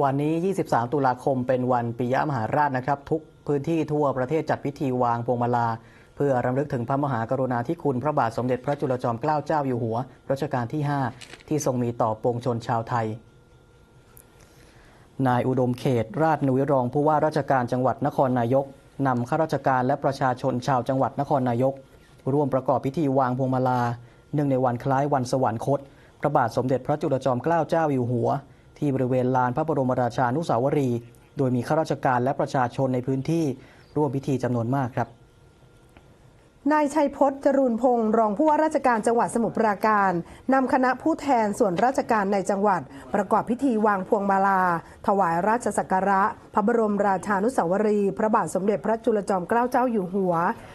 วันนี้ 23 ตุลาคมเป็นวันปิยมหาราชนะครับ ทุกพื้นที่ทั่วประเทศจัดพิธีวางพวงมาลา เพื่อรำลึกถึงพระมหากรุณาธิคุณพระบาทสมเด็จพระจุลจอมเกล้าเจ้าอยู่หัวรัชกาลที่ 5 ที่ทรงมีต่อปวงชนชาวไทย นายอุดมเขต ราชนุวิรองผู้ว่าราชการจังหวัดนครนายกนำข้าราชการและประชาชนชาวจังหวัดนครนายก ร่วมประกอบพิธีวางพวงมาลา เนื่องในวันคล้ายวันสวรรคต พระบาทสมเด็จพระจุลจอมเกล้าเจ้าอยู่หัว ที่บริเวณลานพระบรมราชานุสาวรีย์โดยมีข้าราชการและประชาชนในพื้นที่ร่วมพิธีจำนวนมากครับ นายชัยพจน์จรูนพงศ์รองผู้ว่าราชการจังหวัดสมุทรปราการนำคณะผู้แทนส่วนราชการในจังหวัด ประกอบพิธีวางพวงมาลา ถวายราชสักการะ พระบรมราชานุสาวรี พระบาทสมเด็จพระจุลจอมเกล้าเจ้าอยู่หัว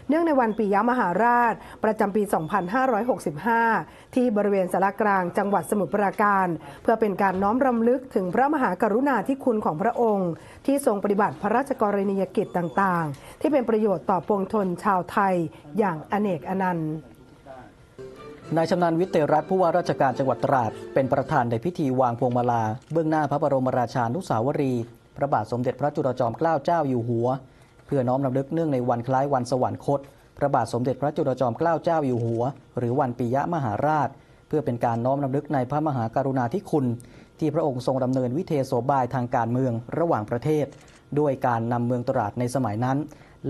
เนื่องในวันปียมหาราช ประจำปี 2565 ที่บริเวณสารกลางจังหวัดสมุทรปราการ เพื่อเป็นการน้อมรำลึกถึงพระมหากรุณาธิคุณของพระองค์ ที่ทรงปฏิบัติพระราชกรณียกิจต่าง ๆ ที่เป็นประโยชน์ต่อปวงชนชาวไทยอย่างอเนกอนันต์นายชำนาญวิเตรัตผู้ว่าราชการจังหวัดตราด เป็นประธานในพิธีวางพวงมาลา เบื้องหน้าพระบรมราชานุสาวรี พระบาทสมเด็จพระจุลจอมเกล้าเจ้าอยู่หัว เพื่อน้อมรำลึกเนื่องในวันคล้ายวันสวรรคต พระบาทสมเด็จพระจุลจอมเกล้าเจ้าอยู่หัว หรือวันปิยมหาราช เพื่อเป็นการน้อมรำลึกในพระมหากรุณาธิคุณ ที่พระองค์ทรงดำเนินวิเทโสบายทางการเมืองระหว่างประเทศ ด้วยการนำเมืองตราดในสมัยนั้น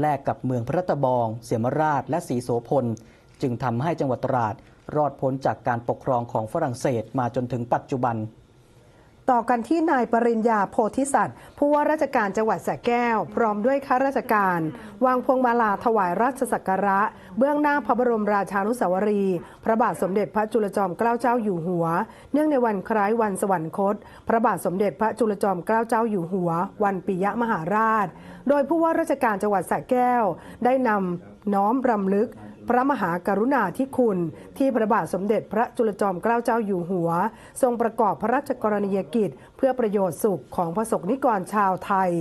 แลกกับเมืองพระตะบอง เสียมราช และสีโสพล จึงทำให้จังหวัดตราด รอดพ้นจากการปกครองของฝรั่งเศสมาจนถึงปัจจุบัน ต่อกันที่นายปริญญาโพธิสัตว์ผู้ว่าราชการจังหวัดสระแก้ว พร้อมด้วยข้าราชการ วางพวงมาลาถวายราชสักการะ เบื้องหน้าพระบรมราชานุสาวรี พระบาทสมเด็จพระจุลจอมเกล้าเจ้าอยู่หัว เนื่องในวันคล้ายวันสวรรคต พระบาทสมเด็จพระจุลจอมเกล้าเจ้าอยู่หัว วันปิยมหาราช โดยผู้ว่าราชการจังหวัดสระแก้ว ได้นำน้อมรำลึก พระมหากรุณาธิคุณ ที่พระบาทสมเด็จพระจุลจอมเกล้าเจ้าอยู่หัว ทรงประกอบพระราชกรณียกิจ เพื่อประโยชน์สุขของพระสงฆ์นิกรชาวไทย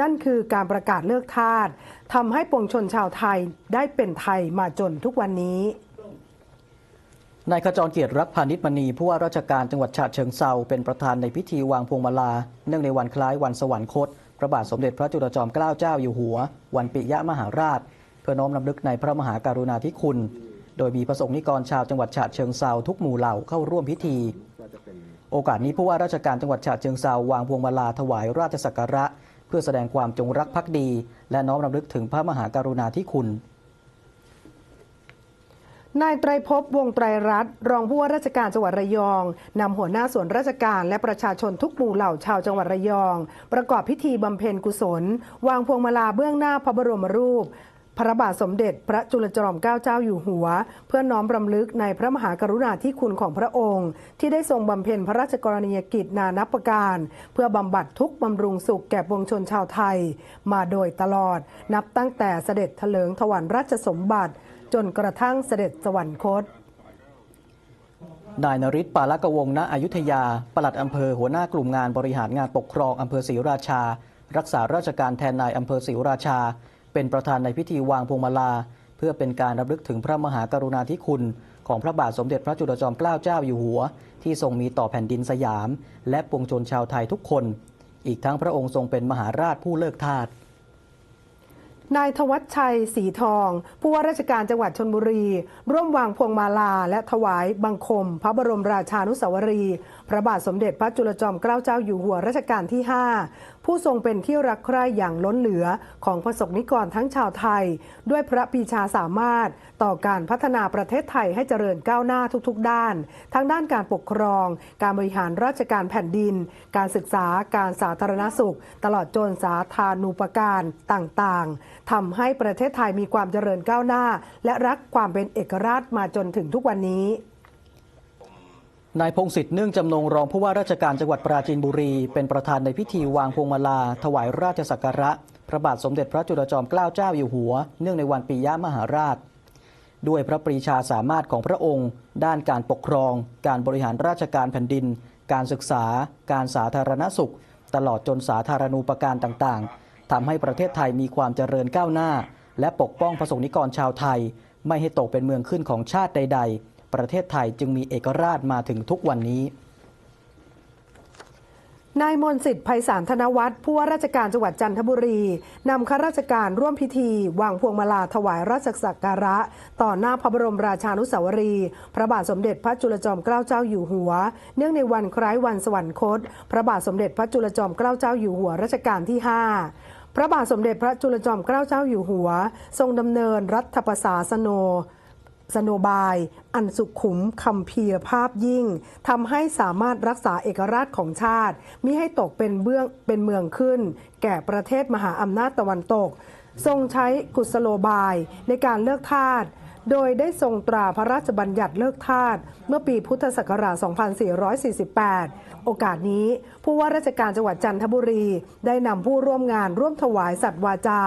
นั่นคือการประกาศเลิกทาสทำให้ปวงชนชาวไทยได้เป็นไทยมาจนทุกวันนี้นายขจรเกียรติรักพาณิชมณีผู้ว่าราชการจังหวัดฉะเชิงเซาเป็นประธานในพิธีวางพวงมาลา เนื่องในวันคล้ายวันสวรรคต พระบาทสมเด็จพระจุลจอมเกล้าเจ้าอยู่หัว วันปิยมหาราช เพื่อน้อมรำลึกในพระมหากรุณาธิคุณ โดยมีพระสงฆ์นิกรชาวจังหวัดฉะเชิงเซาทุกหมู่เหล่าเข้าร่วมพิธี โอกาสนี้ผู้ว่าราชการจังหวัดฉะเชิงเซาวางพวงมาลาถวายราชสักการะ เพื่อแสดงความจงรักภักดี และน้อมรำลึกถึงพระมหากรุณาธิคุณนายไตรภพวงไตรรัตน์รองผู้ว่าราชการจังหวัดระยองนำหัวหน้าส่วนราชการและประชาชนทุกหมู่เหล่าชาวจังหวัดระยอง ประกอบพิธีบำเพ็ญกุศล วางพวงมาลาเบื้องหน้าพระบรมรูป พระบาทสมเด็จพระจุลจอมเกล้าเจ้าอยู่หัว เพื่อน้อมรำลึกในพระมหากรุณาธิคุณของพระองค์ ที่ได้ทรงบำเพ็ญพระราชกรณียกิจนานับประการ เพื่อบำบัดทุกบำรุงสุขแก่ปวงชนชาวไทย มาโดยตลอด นับตั้งแต่เสด็จเถลิงถวันราชสมบัติ จนกระทั่งเสด็จสวรรคตนายนริศปาลกวงศ์ณอยุธยา ปลัดอำเภอหัวหน้ากลุ่มงานบริหารงานปกครองอำเภอศรีราชา รักษาราชการแทนนายอำเภอศรีราชา เป็นประธานในพิธีวางพวงมาลา เพื่อเป็นการรำลึกถึงพระมหากรุณาธิคุณ ของพระบาทสมเด็จพระจุลจอมเกล้าเจ้าอยู่หัว ที่ทรงมีต่อแผ่นดินสยาม และปวงชนชาวไทยทุกคน อีกทั้งพระองค์ทรงเป็นมหาราชผู้เลิกทาสนายธวัชชัยสีทอง ผู้ว่าราชการจังหวัดชนบุรี ร่วมวางพวงมาลา และถวายบังคม พระบรมราชานุสาวรีย์พระบาทสมเด็จพระจุลจอมเกล้าเจ้าอยู่หัวรัชกาลที่ 5ผู้ทรงเป็นที่รักใคร่อย่างล้นเหลือของพระสงฆ์นิกรทั้งชาวไทย ด้วยพระปีชาสามารถต่อการพัฒนาประเทศไทยให้เจริญก้าวหน้าทุกๆ ด้าน ทั้งด้านการปกครอง การบริหารราชการแผ่นดิน การศึกษาการสาธารณสุข ตลอดจนสาธารณูปการต่างๆทำให้ประเทศไทยมีความเจริญก้าวหน้า และรักความเป็นเอกราชมาจนถึงทุกวันนี้ นายพงศิษฐ์เนื่องจำนงรองผู้ว่าราชการจังหวัดปราจีนบุรี เป็นประธานในพิธีวางพวงมาลา ถวายราชสักการะ พระบาทสมเด็จพระจุลจอมเกล้าเจ้าอยู่หัว เนื่องในวันปิยะมหาราช ด้วยพระปรีชาสามารถของพระองค์ ด้านการปกครอง การบริหารราชการแผ่นดิน การศึกษา การสาธารณสุข ตลอดจนสาธารณูปการต่างๆทำให้ประเทศไทยมีความเจริญก้าวหน้า และปกป้องพระสงนิกรชาวไทย ไม่ให้ตกเป็นเมืองขึ้นของชาติใด ๆ ประเทศไทยจึงมีเอกราชมาถึงทุกวันนี้นายมนสิทธิ์ไพศาลธนวัฒน์ผู้ว่าราชการจังหวัดจันทบุรี นำข้าราชการร่วมพิธี วางพวงมาลาถวายราชสักการะ ต่อหน้าพระบรมราชานุสาวรีย์พระบาทสมเด็จพระจุลจอมเกล้าเจ้าอยู่หัว เนื่องในวันคล้ายวันสวรรคต พระบาทสมเด็จพระจุลจอมเกล้าเจ้าอยู่หัวรัชกาลที่ 5 พระบาทสมเด็จพระจุลจอมเกล้าเจ้าอยู่หัว ทรงดำเนินรัฐประศาสโน สโนบาย อันสุขุมคำเพียรภาพยิ่งทำให้สามารถรักษาเอกราชของชาติมิให้ตกเป็นเบื้องเป็นเมืองขึ้น แก่ประเทศมหาอำนาจตะวันตก ทรงใช้กุศโลบายในการเลือกทาส โดยได้ทรงตราพระราชบัญญัติเลิกทาสเมื่อปีพุทธศักราช 2448 โอกาสนี้ ผู้ว่าราชการจังหวัดจันทบุรี ได้นำผู้ร่วมงานร่วมถวายสัตว์วาจา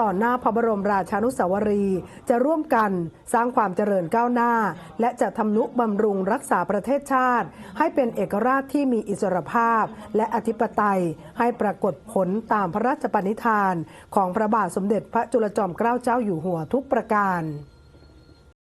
ต่อหน้าพระบรมราชานุสาวรีย์จะร่วมกันสร้างความเจริญก้าวหน้า และจะทำนุบำรุงรักษาประเทศชาติ ให้เป็นเอกราชที่มีอิสรภาพ และอธิปไตยให้ปรากฏผลตามพระราชปณิธาน ของพระบาทสมเด็จพระจุลจอมเกล้าเจ้าอยู่หัวทุกประการ